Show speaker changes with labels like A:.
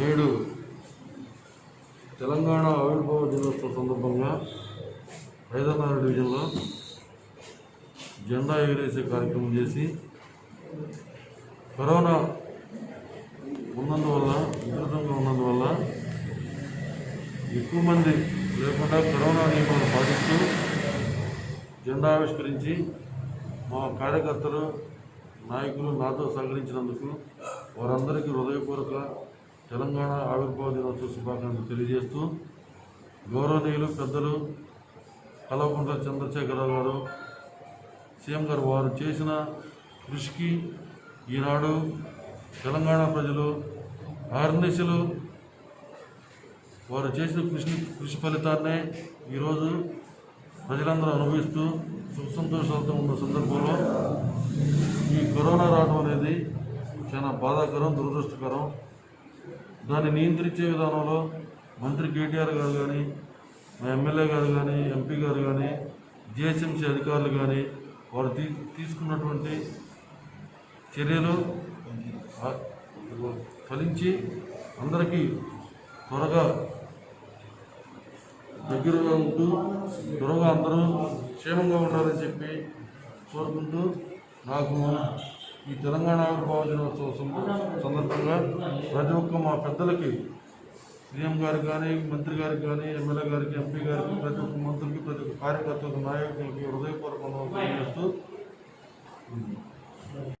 A: నేడు తెలంగాణ ఆవిర్భావ దినోత్సవ సందర్భంగా హైదరాబాద్ డివిజన్లో జెండా ఎగిరేసే కార్యక్రమం చేసి కరోనా ఉన్నందువల్ల విపరీతంగా ఉన్నందువల్ల ఎక్కువ మంది లేకుండా కరోనా నియమాలను పాటిస్తూ జెండా ఆవిష్కరించి మా కార్యకర్తలు నాయకులు నాతో సహకరించినందుకు వారందరికీ హృదయపూర్వక తెలంగాణ ఆవిర్భావ దినోత్సవ శుభాకాంక్షలు తెలియజేస్తూ గౌరవనీయులు పెద్దలు కల్వకుంట్ల చంద్రశేఖరరావు గారు సీఎం గారు వారు చేసిన కృషికి ఈనాడు తెలంగాణ ప్రజలు ఆర్నిశలు. వారు చేసిన కృషి కృషి ఫలితాన్నే ఈరోజు ప్రజలందరూ అనుభవిస్తూ సుఖ సంతోషాలతో ఉన్న సందర్భంలో ఈ కరోనా రావడం అనేది చాలా బాధాకరం దురదృష్టకరం. దాన్ని నియంత్రించే విధానంలో మంత్రి కేటీఆర్ గారు కానీ మా ఎమ్మెల్యే గారు కానీ ఎంపీ గారు కానీ జిహెచ్ఎంసీ అధికారులు కానీ వారు తీ తీసుకున్నటువంటి చర్యలు ఫలించి అందరికీ త్వరగా దగ్గరగా ఉంటూ త్వరగా అందరూ క్షేమంగా ఉండాలని చెప్పి కోరుకుంటూ నాకు ఈ తెలంగాణ ఆవిర్భావ దినోత్సవం సందర్భంగా ప్రతి ఒక్క మా పెద్దలకి సీఎం గారికి కానీ మంత్రి గారికి కానీ ఎమ్మెల్యే గారికి ఎంపీ గారికి ప్రతి ఒక్క మంత్రులకి ప్రతి ఒక్క కార్యకర్తలకు నాయకులకి హృదయపూర్వకంగా తెలియజేస్తూ